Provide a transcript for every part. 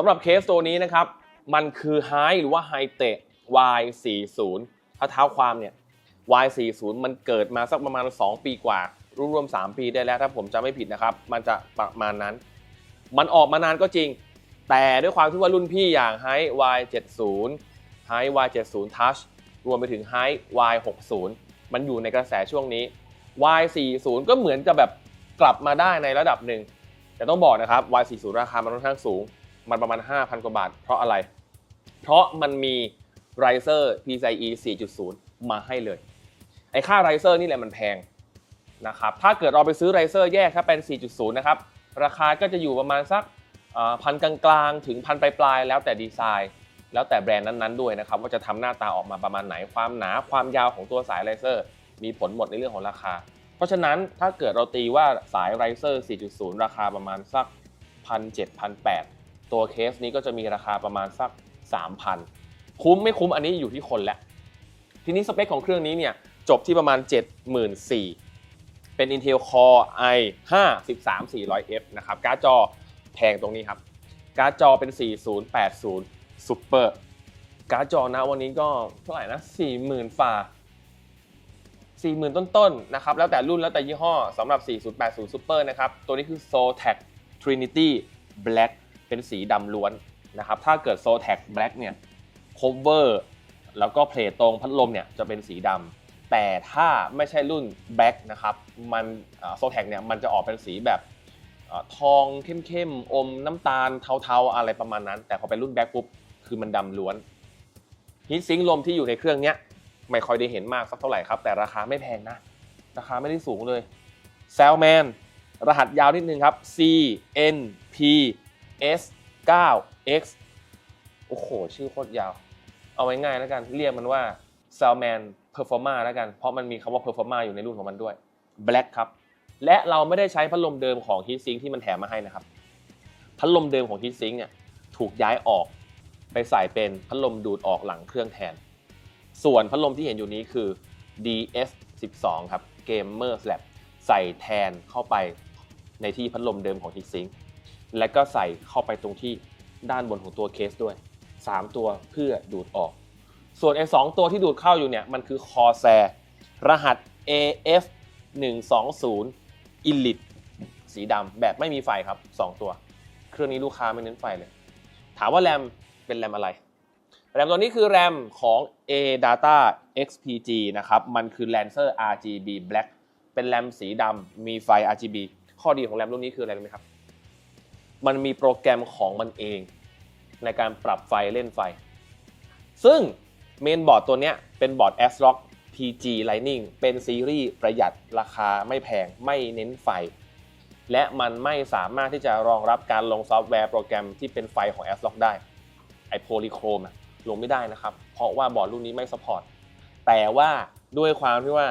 สำหรับเคสตัวนี้นะครับ มันคือ High หรือว่า High Tech Y40 ถ้าเท้าความเนี่ย Y40 มันเกิดมาสักประมาณ 2 ปีกว่า รวมๆ3ปีได้แล้วถ้าผมจำไม่ผิดนะครับ มันจะประมาณนั้น มันออกมานานก็จริง แต่ด้วยความที่ว่ารุ่นพี่อย่าง High Y70 High Y70 Touch รวมไปถึง High Y60 มันอยู่ในกระแสช่วงนี้ Y40 ก็เหมือนจะแบบกลับมาได้ในระดับหนึ่ง แต่ต้องบอกนะครับ Y40 ราคามันค่อนข้างสูง มันประมาณ 5,000 กว่าบาท เพราะอะไร เพราะมันมี Riser PCIe 4.0 มาให้เลย ไอ้ค่า Riser นี่แหละมันแพงนะครับ ถ้าเกิดเราไปซื้อ Riser แยกถ้าเป็น 4.0 นะครับ ราคาก็จะอยู่ประมาณสักพันกลางๆ ถึงพันปลายๆ แล้วแต่ดีไซน์ แล้วแต่แบรนด์นั้นๆ ด้วยนะครับ ว่าจะทำหน้าตาออกมาประมาณไหน ความหนา ความยาวของตัวสาย Riser มีผลหมดในเรื่องของราคา เพราะฉะนั้นถ้าเกิดเราตีว่าสาย Riser 4.0 ราคาประมาณสัก 1,700-1,800 ตัวเคสนี้ก็จะมีราคาประมาณสัก 3,000 คุ้มไม่คุ้มอันนี้อยู่ที่คนแหละ ทีนี้สเปคของเครื่องนี้เนี่ยจบที่ประมาณ 74,000 เป็น Intel Core i5 13400F นะครับ การ์ดจอแพงตรงนี้ครับ การ์ดจอเป็น 4080 Super การ์ดจอนะวันนี้ก็เท่าไหร่นะ 40,000ฝ่า40,000 ต้นๆนะครับ แล้วแต่รุ่นแล้วแต่ยี่ห้อสำหรับ 4080 Super นะครับ ตัวนี้คือ Zotac Trinity Black เป็นสีดำล้วนนะครับ ถ้าเกิด Zotac Black เนี่ย cover แล้วก็เพลทตรงพัดลมเนี่ยจะเป็นสีดำแต่ถ้าไม่ใช่รุ่น Black นะครับมันโซแท็กเนี่ยมันจะออกเป็นสีแบบอทองเข้มๆอมน้ำตาลเทาๆอะไรประมาณนั้น แต่พอเป็นรุ่น Black ปุ๊บคือมันดำล้วนฮีทซิงค์ลมที่อยู่ในเครื่องเนี้ยไม่ค่อยได้เห็นมากสักเท่าไหร่ครับ แต่ราคาไม่แพงนะ ราคาไม่ได้สูงเลย s a l m a n รหัสยาวนิดนึงครับ C N P S 9 X โอ้โห ชื่อโคตรยาว เอาไว้ง่ายแล้วกัน เรียกมันว่า Salman Performa แล้วกัน เพราะมันมีคำว่า Performa อยู่ในรุ่นของมันด้วย Black ครับ และเราไม่ได้ใช้พัดลมเดิมของ Heatsink ที่มันแถมมาให้นะครับ พัดลมเดิมของ Heatsink เนี่ยถูกย้ายออกไปใส่เป็นพัดลมดูดออกหลังเครื่องแทน ส่วนพัดลมที่เห็นอยู่นี้คือ DS 12 ครับ Gamer Slab ใส่แทนเข้าไปในที่พัดลมเดิมของ Heatsink และก็ใส่เข้าไปตรงที่ด้านบนของตัวเคสด้วย 3 ตัวเพื่อดูดออก ส่วนไอ้สตัวที่ดูดเข้าอยู่เนี่ยมันคือ Corsair รหัส AF 120 Elite สีดำแบบไม่มีไฟครับ 2 ตัว เครื่องนี้ลูกค้าไม่เน้นไฟเลย ถามว่าแรมเป็นแรมอะไร แรมตัวนี้คือแรมของ ADATA XPG นะครับ มันคือ Lancer RGB Black เป็นแรมสีดำมีไฟ RGB ข้อดีของแรมรุ่นนี้คืออะไรรู้ไหมครับ มันมีโปรแกรมของมันเอง ในการปรับไฟเล่นไฟ ซึ่งเมนบอร์ดตัวเนี้ยเป็นบอร์ด ASRock PG Lightning เป็นซีรีส์ประหยัดราคาไม่แพงไม่เน้นไฟ และมันไม่สามารถที่จะรองรับการลงซอฟต์แวร์โปรแกรมที่เป็นไฟของ ASRock ได้ ไอโพลีโครมลงไม่ได้นะครับ เพราะว่าบอร์ดรุ่นนี้ไม่สปอร์ตแต่ว่าด้วยความที่ว่า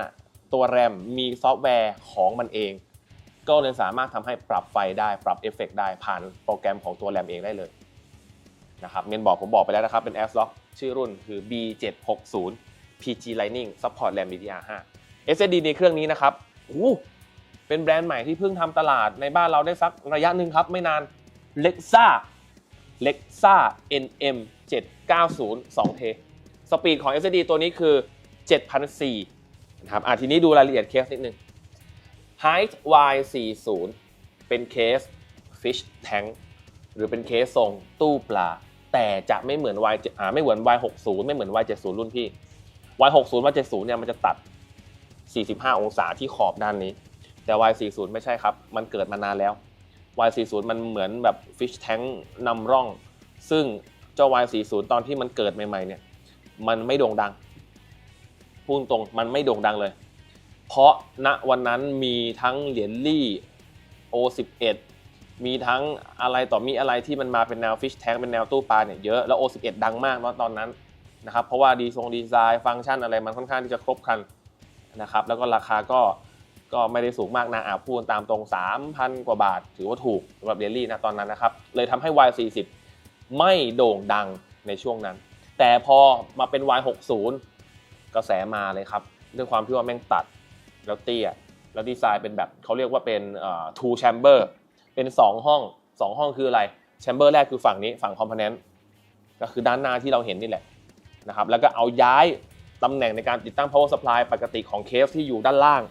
ตัวแรมมีซอฟต์แวร์ของมันเอง ก็เลยสามารถทำให้ปรับไฟได้ปรับเอฟเฟกได้ผ่านโปรแกรมของตัวแรมเองได้เลยนะครับเมนบอร์ดผมบอกไปแล้วนะครับ เป็น ASRock ชื่อรุ่นคือ B760 PG Lightning Support RAM DDR5 SSD ในเครื่องนี้นะครับโอ้เป็นแบรนด์ใหม่ที่เพิ่งทำตลาดในบ้านเราได้สักระยะหนึ่งครับ ไม่นาน Lexa Lexa NM 790 2T สปีดของ SSD ตัวนี้คือ 7,400นะครับอะทีนี้ดูรายละเอียดเคสนิดนึง h e i g h Y40 เป็นเคส Fish Tank หรือเป็นเคสทรงตู้ปลา แต่จะไม่เหมือน Y อ่าไม่เหมือน Y60 ไม่เหมือน Y70 รุ่นพี่ Y60 Y70 เนี่ยมันจะตัด 45 องศาที่ขอบด้านนี้ แต่ Y40 ไม่ใช่ครับ มันเกิดมานานแล้ว Y40 มันเหมือนแบบ Fish Tank นำร่อง ซึ่งเจ้า Y40 ตอนที่มันเกิดใหม่ๆเนี่ย มันไม่โด่งดัง พูดตรงมันไม่โด่งดังเลย เพราะณวันนั้นมีทั้งเหรียญลี่ O11 มีทั้งอะไรต่อมีอะไรที่มันมาเป็นแนว Fish Tank เป็นแนวตู้ปลาเนี่ยเยอะแล้ว O11 ดังมากเนาะตอนนั้นนะครับเพราะว่าดีทรงดีไซน์ฟังก์ชันอะไรมันค่อนข้างที่จะครบครันนะครับแล้วก็ราคาก็ก็ไม่ได้สูงมากนะอาพูดตามตรง 3,000 กว่าบาท ถือว่าถูกสำหรับเหรียญลี่นะตอนนั้นนะครับ เลยทำให้ Y40 ไม่โด่งดังในช่วงนั้น แต่พอมาเป็น Y60 กระแสมาเลยครับ ด้วยความที่ว่าแม่งตัด แล้วเตี้ยแล้วดีไซน์เป็นแบบเขาเรียกว่าเป็น two chamber เป็น 2 ห้อง 2 ห้องคืออะไรแชมเบอร์แรกคือฝั่งนี้ฝั่งคอมโพเนนต์ก็คือด้านหน้าที่เราเห็นนี่แหละนะครับแล้วก็เอาย้ายตำแหน่งในการติดตั้ง power supply ปกติของเคสที่อยู่ด้านล่าง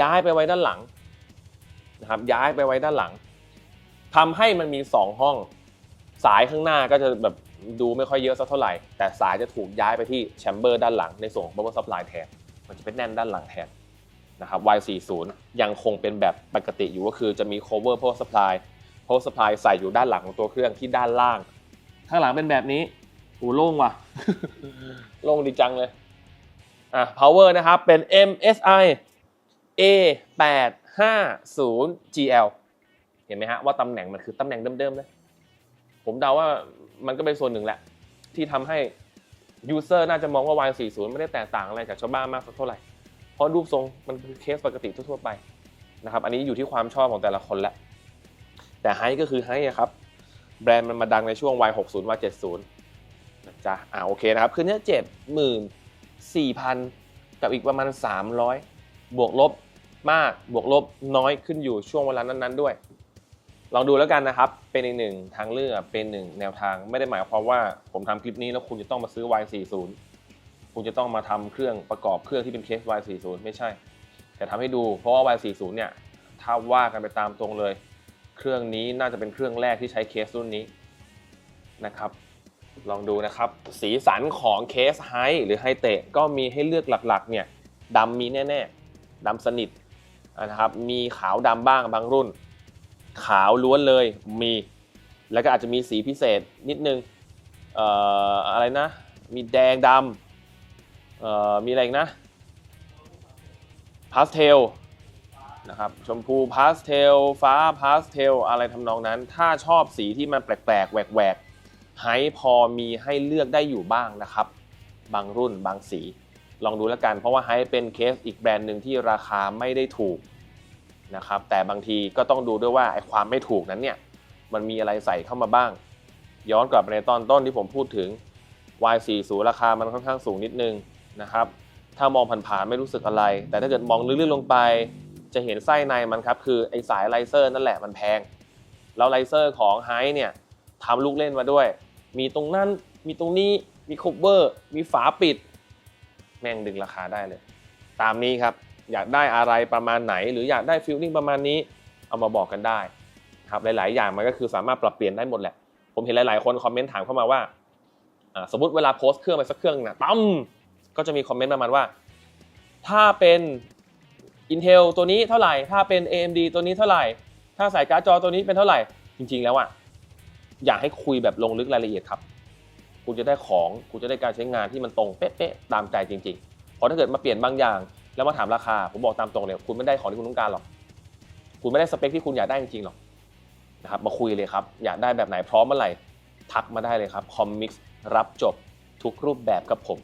ย้ายไปไว้ด้านหลังนะครับย้ายไปไว้ด้านหลังทำให้มันมี 2 ห้อง สายข้างหน้าก็จะแบบดูไม่ค่อยเยอะสักเท่าไหร่ แต่สายจะถูกย้ายไปที่แชมเบอร์ด้านหลังในส่วนของ power supply แทนมันจะเป็นแน่นด้านหลังแทน นะครับ Y40 ยังคงเป็นแบบปกติอยู่ก็คือจะมี cover power supply power supply ใส่อยู่ด้านหลังของตัวเครื่องที่ด้านล่าง ข้างหลังเป็นแบบนี้โอ้โล่งว่ะ โล่งดีจังเลย อะ power นะครับ เป็น MSI A850GL เห็นไหมฮะว่าตำแหน่งมันคือตำแหน่งเดิมๆเลย ผมเดาว่ามันก็เป็นส่วนหนึ่งแหละ ที่ทำให้ user น่าจะมองว่า Y40 ไม่ได้แตกต่างอะไรจากชาวบ้านมากสักเท่าไหร่ เพราะรูปทรงมันคือเคสปกติทั่วๆไปนะครับ อันนี้อยู่ที่ความชอบของแต่ละคนแหละ แต่ไฮก็คือไฮอะครับ แบรนด์มันมาดังในช่วง Y60 Y70 นะจ๊ะอ่าโอเคนะครับ คือเนี้ยเจ็ดหมื่นสี่พันกับอีกประมาณ 300 บวกลบมากบวกลบน้อยขึ้นอยู่ช่วงเวลานั้นๆด้วย ลองดูแล้วกันนะครับ เป็นอีกหนึ่งทางเลือกเป็นหนึ่งแนวทางไม่ได้หมายความว่าผมทำคลิปนี้แล้วคุณจะต้องมาซื้อ Y40 คุณจะต้องมาทำเครื่องประกอบเครื่องที่เป็นเคส Y40 ไม่ใช่ แต่ทำให้ดูเพราะว่า Y40 เนี่ยถ้าว่ากันไปตามตรงเลย เครื่องนี้น่าจะเป็นเครื่องแรกที่ใช้เคสรุ่นนี้นะครับ ลองดูนะครับ สีสันของเคสไฮหรือไฮเตะก็มีให้เลือกหลักๆเนี่ยดำมีแน่ๆดำสนิทนะครับมีขาวดำบ้างบางรุ่น ขาวล้วนเลยมีแล้วก็อาจจะมีสีพิเศษนิดนึงอออะไรนะ มีแดงดำ เอ่อมีอะไรอีกนะพาสเทลนะครับชมพูพาสเทลฟ้าพาสเทลอะไรทำนองนั้น ถ้าชอบสีที่มันแปลกๆแหวกๆไฮพอมีให้เลือกได้อยู่บ้างนะครับ บางรุ่นบางสี ลองดูแล้วกัน เพราะว่าไฮเป็นเคสอีกแบรนด์หนึ่งที่ราคาไม่ได้ถูกนะครับแต่บางทีก็ต้องดูด้วยว่าไอ้ความไม่ถูกนั้นเนี่ยมันมีอะไรใส่เข้ามาบ้าง ย้อนกลับไปในตอนต้นที่ผมพูดถึง Y40 ราคามันค่อนข้างสูงนิดนึง นะครับ ถ้ามองผ่านๆไม่รู้สึกอะไร แต่ถ้าเกิดมองลึกๆลงไป จะเห็นไส้ในมันครับ คือไอ้สายไลเซอร์นั่นแหละมันแพง แล้วไลเซอร์ของไฮเนี่ยทำลูกเล่นมาด้วย มีตรงนั้น มีตรงนี้ มีคบเบอร์ มีฝาปิด แม่งดึงราคาได้เลย ตามนี้ครับ อยากได้อะไรประมาณไหน หรืออยากได้ฟิลลิ่งประมาณนี้ เอามาบอกกันได้ครับ หลาย ๆ อย่างมันก็คือสามารถปรับเปลี่ยนได้หมดแหละ ผมเห็นหลาย ๆ คนคอมเมนต์ถามเข้ามาว่า สมมติเวลาโพสต์เครื่องไปสักเครื่องนะตั้ม ก็จะมีคอมเมนต์ประมาณว่า ถ้าเป็น Intel ตัวนี้เท่าไหร่ ถ้าเป็น AMD ตัวนี้เท่าไหร่ ถ้าใส่การ์ดจอตัวนี้เป็นเท่าไหร่ จริง ๆ แล้วอะอยากให้คุยแบบลงลึกรายละเอียดครับคุณจะได้ของคุณจะได้การใช้งานที่มันตรงเป๊ะๆตามใจจริงๆเพราะถ้าเกิดมาเปลี่ยนบางอย่าง แล้วมาถามราคา ผมบอกตามตรงเลยคุณไม่ได้ของที่คุณต้องการหรอก คุณไม่ได้สเปคที่คุณอยากได้จริงๆหรอกนะครับมาคุยเลยครับอยากได้แบบไหนพร้อมเมื่อไหร่ทักมาได้เลยครับคอมมิกส์รับจบทุกรูปแบบกับผม